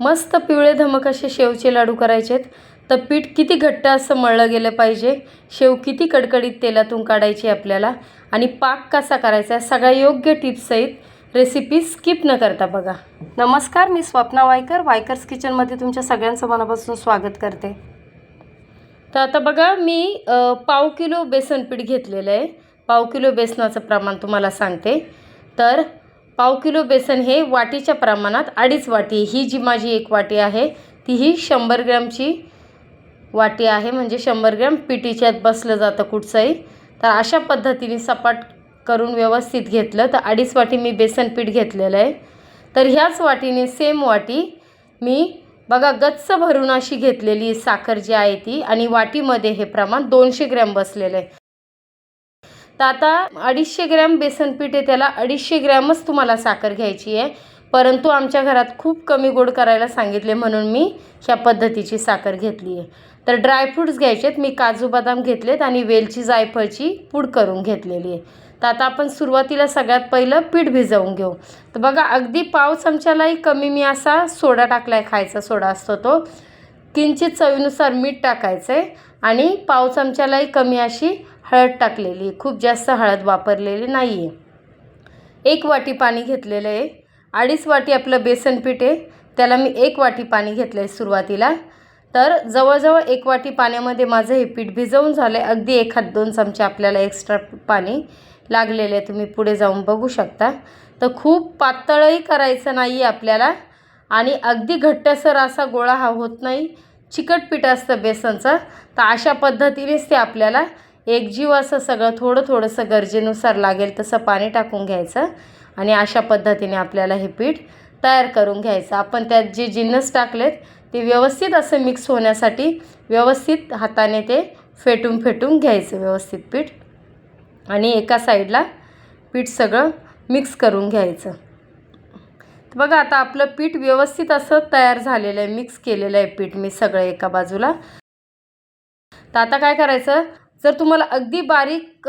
मस्त पिवळे धमक असे शेवचे लाडू करायचे आहेत तर पीठ किती घट्ट असं मळलं गेलं पाहिजे. शेव किती कडकडीत तेलातून काढायची आपल्याला. आणि पाक कसा करायचा आहे सगळ्या योग्य टिप्ससहित रेसिपी स्किप न करता बघा. नमस्कार मी स्वप्ना वायकर. वायकर्स किचनमध्ये तुमच्या सगळ्यांचं मनापासून स्वागत करते. तर आता बघा मी पाव किलो बेसन पीठ घेतलेलं आहे. पाव किलो बेसनाचं प्रमाण तुम्हाला सांगते. तर पाव किलो बेसन हे वाटीच्या प्रमाणात अडीच वाटी. ही जी माझी एक वाटी आहे ती ही शंभर ग्रॅमची वाटी आहे. म्हणजे शंभर ग्रॅम पिठीच्यात बसलं जातं कुठचंही. तर अशा पद्धतीने सपाट करून व्यवस्थित घेतलं तर अडीच वाटी मी बेसन पीठ घेतलेलं आहे. तर ह्याच वाटीने सेम वाटी मी बघा गच्च भरून अशी घेतलेली साखर जी आहे ती आणि वाटीमध्ये हे प्रमाण दोनशे ग्रॅम बसलेलं आहे. तर आता अडीचशे ग्रॅम बेसन पीठ आहे त्याला अडीचशे ग्रॅमच तुम्हाला साखर घ्यायची आहे. परंतु आमच्या घरात खूप कमी गोड करायला सांगितले म्हणून मी ह्या पद्धतीची साखर घेतली आहे. तर ड्रायफ्रूट्स घ्यायचे आहेत मी काजू बदाम घेतलेत आणि वेलची जायफळची पूड करून घेतलेली आहे. तर आता आपण सुरुवातीला सगळ्यात पहिलं पीठ भिजवून घेऊ. तर बघा अगदी पाव चमच्यालाही कमी मी असा सोडा टाकला आहे खायचा सोडा असतो तो. किंचित चवीनुसार मीठ टाकायचं आहे आणि पाव चमच्यालाही कमी अशी हळद टाकलेली आहे खूप जास्त हळद वापरलेली नाही आहे एक वाटी पाणी घेतलेलं आहे. अडीच वाटी आपलं बेसन पीठ आहे. त्याला मी एक वाटी पाणी घेतलं आहे सुरुवातीला. तर जवळजवळ एक वाटी पाण्यामध्ये माझं हे पीठ भिजवून झालं आहे अगदी एखाद दोन चमचे आपल्याला एक्स्ट्रा पाणी लागलेले आहे. तुम्ही पुढे जाऊन बघू शकता. तर खूप पातळही करायचं नाही आहे आपल्याला. आणि अगदी घट्टसर असा गोळा हा होत नाही. चिकट पीठ असतं बेसनचं. तर अशा पद्धतीनेच ते आपल्याला एकजीव असं सगळं थोडं थोडंसं गरजेनुसार लागेल तसं पाणी टाकून घ्यायचं आणि अशा पद्धतीने आपल्याला हे पीठ तयार करून घ्यायचं. आपण त्यात जे जिन्नस टाकलेत ते व्यवस्थित असं मिक्स होण्यासाठी व्यवस्थित हाताने ते फेटून फेटून घ्यायचं व्यवस्थित पीठ. आणि एका साईडला पीठ सगळं मिक्स करून घ्यायचं. बघा आता आपलं पीठ व्यवस्थित असं तयार झालेलं आहे मिक्स केलेलं आहे पीठ मी सगळं एका बाजूला. तर आता काय करायचं? जर तुम्हाला अगदी बारीक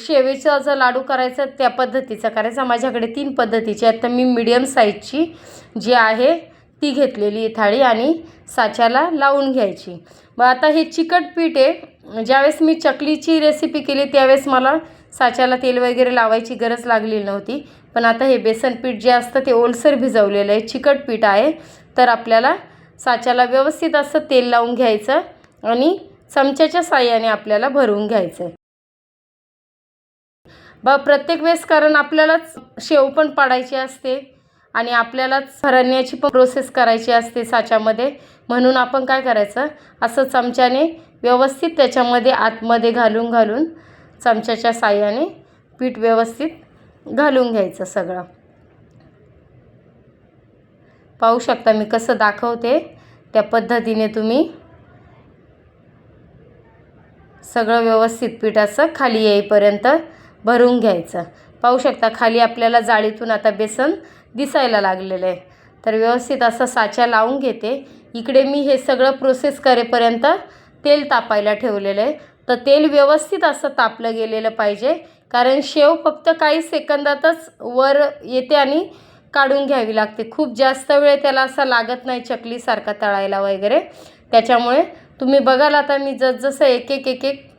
शेवेचा जर लाडू करायचा त्या पद्धतीचा करायचा माझ्याकडे तीन पद्धतीचे आहेत. तर मी मिडियम साईजची जी आहे ती घेतलेली थाळी आणि साच्याला लावून घ्यायची. मग आता हे चिकट पीठ आहे. ज्यावेळेस मी चकलीची रेसिपी केली त्यावेळेस मला साच्याला तेल वगैरे लावायची गरज लागलेली नव्हती. पण आता हे बेसन पीठ जे असतं ते ओलसर भिजवलेलं आहे. चिकट पीठ आहे. तर आपल्याला साच्याला व्यवस्थित असं तेल लावून घ्यायचं आणि चमच्याच्या साह्याने आपल्याला भरून घ्यायचं आहे ब प्रत्येक वेळेस कारण आपल्यालाच शेव पण पाडायची असते आणि आपल्यालाच भरण्याची पण प्रोसेस करायची असते साच्यामध्ये. म्हणून आपण काय करायचं? असं चमच्याने व्यवस्थित त्याच्यामध्ये आतमध्ये घालून घालून चमच्याच्या साह्याने पीठ व्यवस्थित घालून घ्यायचं सगळं. पाहू शकता मी कसं दाखवते. त्या पद्धतीने तुम्ही सगळं व्यवस्थित पीठ असं खाली येईपर्यंत भरून घ्यायचं. पाहू शकता खाली आपल्याला जाळीतून आता बेसन दिसायला लागलेलं आहे. तर व्यवस्थित असं साच्या लावून घेते. इकडे मी हे सगळं प्रोसेस करेपर्यंत तेल तापायला ठेवलेलं आहे. तर तेल व्यवस्थित असं तापलं गेलेलं पाहिजे. कारण शेव फक्त काही सेकंदातच वर येते आणि काढून घ्यावी लागते. खूप जास्त वेळ त्याला असा लागत नाही चकलीसारखा तळायला वगैरे. त्याच्यामुळे तुम्ही बघाल आता मी जसजसं एक एक एक एक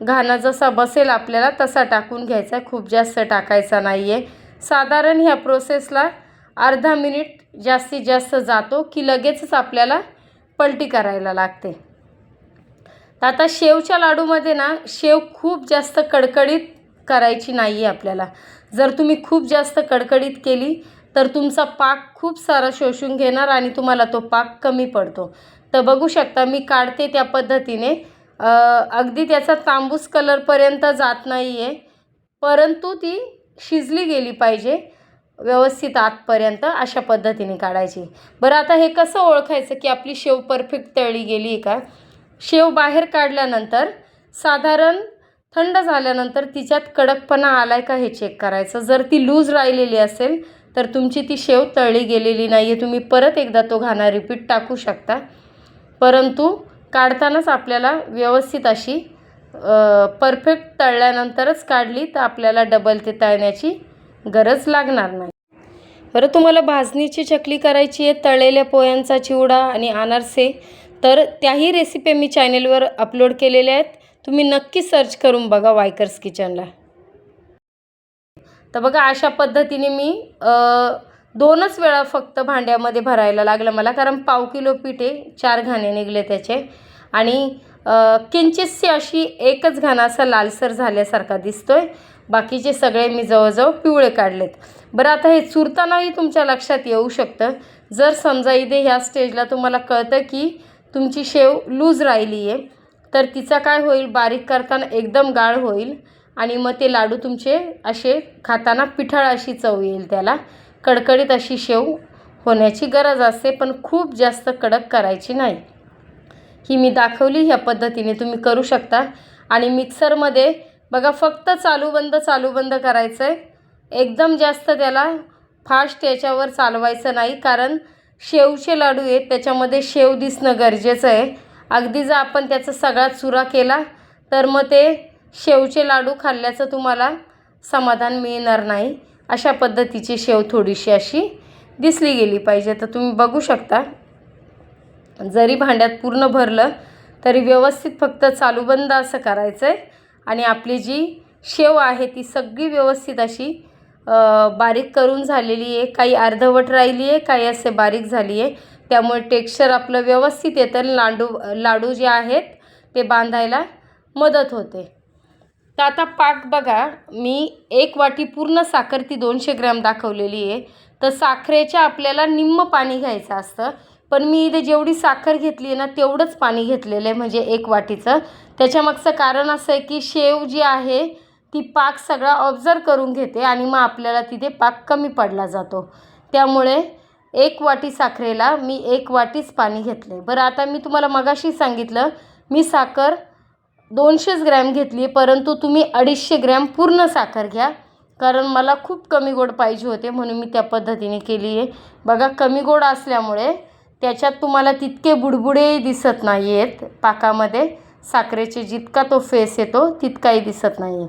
घाणा जसा बसेल आपल्याला तसा टाकून घ्यायचा खूप जास्त टाकायचा नाही आहे साधारण ह्या प्रोसेसला अर्धा मिनिट जास्तीत जास्त जातो की लगेचच आपल्याला पलटी करायला लागते. तर आता शेवच्या लाडूमध्ये ना शेव खूप जास्त कडकडीत करायची नाही आहे आपल्याला. जर तुम्ही खूप जास्त कडकडीत केली तर तुमचा पाक खूप सारा शोषून घेणार आणि तुम्हाला तो पाक कमी पडतो. तर बघू शकता मी काढते त्या पद्धतीने. अगदी त्याचा तांबूस कलरपर्यंत जात नाही आहे परंतु ती शिजली गेली पाहिजे व्यवस्थित आतपर्यंत अशा पद्धतीने काढायची. बरं आता हे कसं ओळखायचं की आपली शेव परफेक्ट तळली गेली आहे का? शेव बाहेर काढल्यानंतर साधारण थंड झाल्यानंतर तिच्यात कडकपणा आला आहे का हे चेक करायचं. जर ती लूज राहिलेली असेल तर तुमची ती शेव तळली गेलेली नाही आहे तुम्ही परत एकदा तो घाणा रिपीट टाकू शकता. परंतु काढतानाच आपल्याला व्यवस्थित अशी परफेक्ट तळल्यानंतरच काढली तर आपल्याला डबल ते तळण्याची गरज लागणार नाही. बरं तुम्हाला भाजणीची चकली करायची आहे तळलेल्या पोह्यांचा चिवडा आणि अनारसे तर त्याही रेसिपी मी चॅनेलवर अपलोड केलेल्या आहेत. तुम्ही नक्की सर्च करून बघा वायकर्स किचनला तर बघा अशा पद्धतीने मी दोनच वेळा फक्त भांड्यामध्ये भरायला लागलं मला कारण पाव किलो पिठे चार घाणे निघले त्याचे. आणि किंचितशी अशी एकच घाणा असा लालसर झाल्यासारखा दिसतोय. बाकीचे सगळे मी जवळजवळ पिवळे काढलेत. बरं आता हे चुरतानाही तुमच्या लक्षात येऊ शकतं. जर समजा इथे ह्या स्टेजला तुम्हाला कळतं की तुमची शेव लूज राहिली आहे तर तिचा काय होईल? बारीक करताना एकदम गाळ होईल आणि मग ते लाडू तुमचे असे खाताना पिठाळ अशी चव येईल त्याला. कडकडीत अशी शेव होण्याची गरज असते पण खूप जास्त कडक करायची नाही. ही मी दाखवली ह्या पद्धतीने तुम्ही करू शकता. आणि मिक्सरमध्ये बघा फक्त चालू बंद चालू बंद करायचं आहे एकदम जास्त त्याला फास्ट याच्यावर चालवायचं नाही कारण शेवचे लाडू आहेत त्याच्यामध्ये शेव दिसणं गरजेचं आहे. अगदी जर आपण त्याचा सगळा चुरा केला तर मग ते शेवचे लाडू खाल्ल्याचं तुम्हाला समाधान मिळणार नाही. अशा पद्धतीची शेव थोडीशी अशी दिसली गेली पाहिजे. तर तुम्ही बघू शकता जरी भांड्यात पूर्ण भरलं तरी व्यवस्थित फक्त चालू बंद असं करायचं आहे आणि आपली जी शेव आहे ती सगळी व्यवस्थित अशी बारीक करून झालेली आहे. काही अर्धवट राहिली आहे काही असे बारीक झाली आहे. त्यामुळे टेक्स्चर आपलं व्यवस्थित येतं. आणि लाडू लाडू जे आहेत ते बांधायला मदत होते. तर आता पाक बघा मी एक वाटी पूर्ण साखर ती दोनशे ग्रॅम दाखवलेली आहे. तर साखरेच्या आपल्याला निम्म पाणी घ्यायचं असतं पण मी इथे जेवढी साखर घेतली आहे ना तेवढंच पाणी घेतलेलं आहे म्हणजे एक वाटीचं. त्याच्यामागचं कारण असं आहे की शेव जी आहे ती पाक सगळा ऑब्झर्व करून घेते आणि मग आपल्याला तिथे पाक कमी पडला जातो. त्यामुळे एक वाटी साखरेला मी एक वाटीच पाणी घेतलं आहे बरं आता मी तुम्हाला मगाशी सांगितलं मी साखर दोनशेच ग्रॅम घेतली आहे परंतु तुम्ही अडीचशे ग्रॅम पूर्ण साखर घ्या. कारण मला खूप कमी गोड पाहिजे होते म्हणून मी त्या पद्धतीने केली आहे. बघा कमी गोड असल्यामुळे त्याच्यात तुम्हाला तितके बुडबुडेही दिसत नाही आहेत पाकामध्ये. साखरेचे जितका तो फेस येतो तितकाही दिसत नाही आहे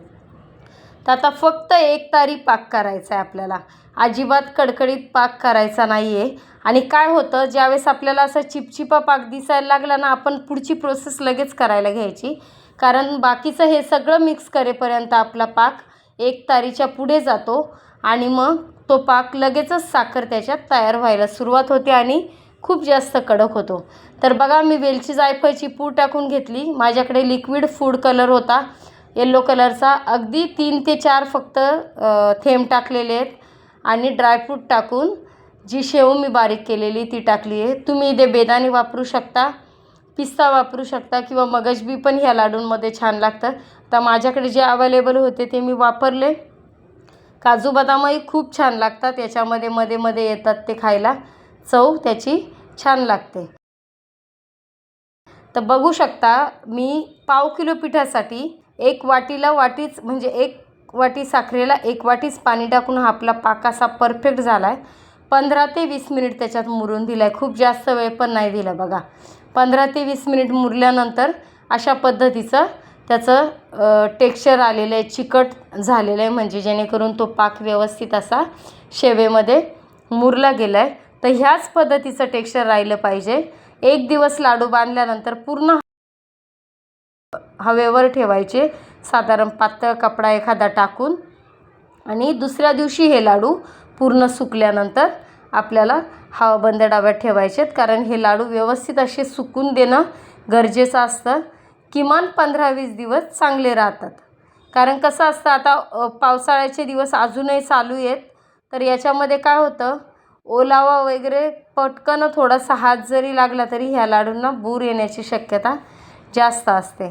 तर आता फक्त एक तारी पाक करायचा आहे आपल्याला. अजिबात कडकडीत पाक करायचा नाही आहे आणि काय होतं ज्यावेळेस आपल्याला असा चिपचिपा पाक दिसायला लागला ना आपण पुढची प्रोसेस लगेच करायला घ्यायची. कारण बाकीचं हे सगळं मिक्स करेपर्यंत आपला पाक एक तारीच्या पुढे जातो आणि मग तो पाक लगेचच साखर त्याच्यात तयार व्हायला सुरुवात होते आणि खूप जास्त कडक होतो. तर बघा मी वेलची जायफळची पूड टाकून घेतली. माझ्याकडे लिक्विड फूड कलर होता. येल्लो कलरचा अगदी तीन ते चार फक्त थेंब टाकलेले आहेत आणि ड्रायफ्रूट टाकून जी शेव मी बारीक केलेली ती टाकली आहे. तुम्ही इथे बेदाणे वापरू शकता. पिस्ता वापरू शकता किंवा मगजबी पण ह्या लाडूंमध्ये छान लागतं तर माझ्याकडे जे अवेलेबल होते ते मी वापरले. काजू बदामही खूप छान लागतात. याच्यामध्ये मध्ये मध्ये येतात ते खायला. चव त्याची छान लागते. तर बघू शकता मी पाव किलो पिठासाठी एक वाटीला वाटीच म्हणजे एक वाटी साखरेला एक वाटीच पाणी टाकून हा आपला पाक असा परफेक्ट झाला आहे पंधरा ते वीस मिनिट त्याच्यात मुरून दिला आहे खूप जास्त वेळ पण नाही दिला बघा. पंधरा ते वीस मिनिट मुरल्यानंतर अशा पद्धतीचं त्याचं टेक्स्चर आलेलं आहे. चिकट झालेलं आहे. म्हणजे जेणेकरून तो पाक व्यवस्थित असा शेवेमध्ये मुरला गेला आहे तर ह्याच पद्धतीचं टेक्स्चर राहिलं पाहिजे. एक दिवस लाडू बांधल्यानंतर पूर्ण हवेवर ठेवायचे. साधारण पातळ कपडा एखादा टाकून. आणि दुसऱ्या दिवशी हे लाडू पूर्ण सुकल्यानंतर आपल्याला हवाबंद डाब्यात ठेवायचे आहेत कारण हे लाडू व्यवस्थित असे सुकून देणं गरजेचं असतं. किमान पंधरा वीस दिवस चांगले राहतात. कारण कसं असतं आता पावसाळ्याचे दिवस अजूनही चालू आहेत. तर याच्यामध्ये काय होतं ओलावा वगैरे पटकन थोडासा हात जरी लागला तरी ह्या लाडूंना बूर येण्याची शक्यता जास्त असते.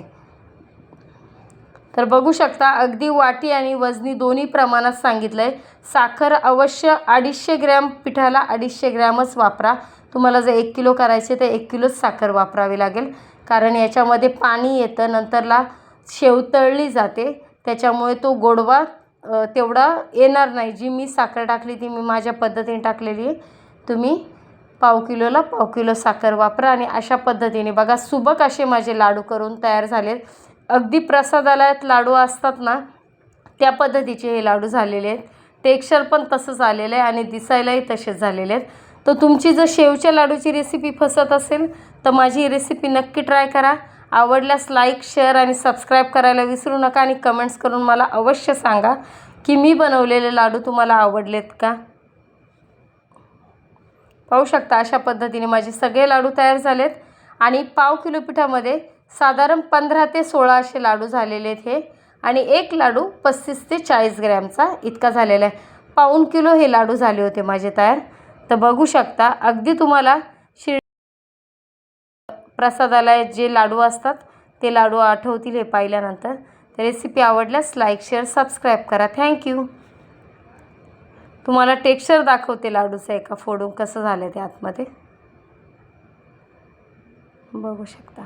तर बघू शकता अगदी वाटी आणि वजनी दोन्ही प्रमाणात सांगितलं आहे साखर अवश्य अडीचशे ग्रॅम पिठाला अडीचशे ग्रॅमच वापरा. तुम्हाला जर एक किलो करायचे तर एक किलोच साखर वापरावी लागेल. कारण याच्यामध्ये पाणी येतं नंतरला शेव तळली जाते. त्याच्यामुळे तो गोडवा तेवढा येणार नाही. जी मी साखर टाकली ती मी माझ्या पद्धतीने टाकलेली आहे. तुम्ही पाव किलोला पाव किलो साखर वापरा आणि अशा पद्धतीने बघा. सुबक असे माझे लाडू करून तयार झालेत. अगदी प्रसादालयात लाडू असतात ना त्या पद्धतीचे हे लाडू झालेले आहेत. टेक्स्चर पण तसंच आलेलं आहे आणि दिसायलाही तसेच झालेले आहेत. तर तुमची जर शेवच्या लाडूची रेसिपी फसत असेल तर माझी ही रेसिपी नक्की ट्राय करा. आवडल्यास लाईक शेअर आणि सबस्क्राईब करायला विसरू नका आणि कमेंट्स करून मला अवश्य सांगा की मी बनवलेले लाडू तुम्हाला आवडलेत का? पाहू शकता अशा पद्धतीने माझे सगळे लाडू तयार झालेत. आणि पाव किलो पिठामध्ये साधारण पंधरा ते सोळा असे लाडू झालेले आहेत हे. आणि एक लाडू पस्तीस ते चाळीस ग्रॅमचा इतका झालेला आहे. पाऊण किलो हे लाडू झाले होते माझे तयार. तर बघू शकता अगदी तुम्हाला शिर प्रसादाला जे लाडू असतात ते लाडू आठवतील हे पाहिल्यानंतर. तर रेसिपी आवडल्यास लाईक शेअर सबस्क्राईब करा. थँक्यू तुम्हाला टेक्स्चर दाखवते लाडूचं एका फोडून कसं झालं ते आतमध्ये. बघू शकता.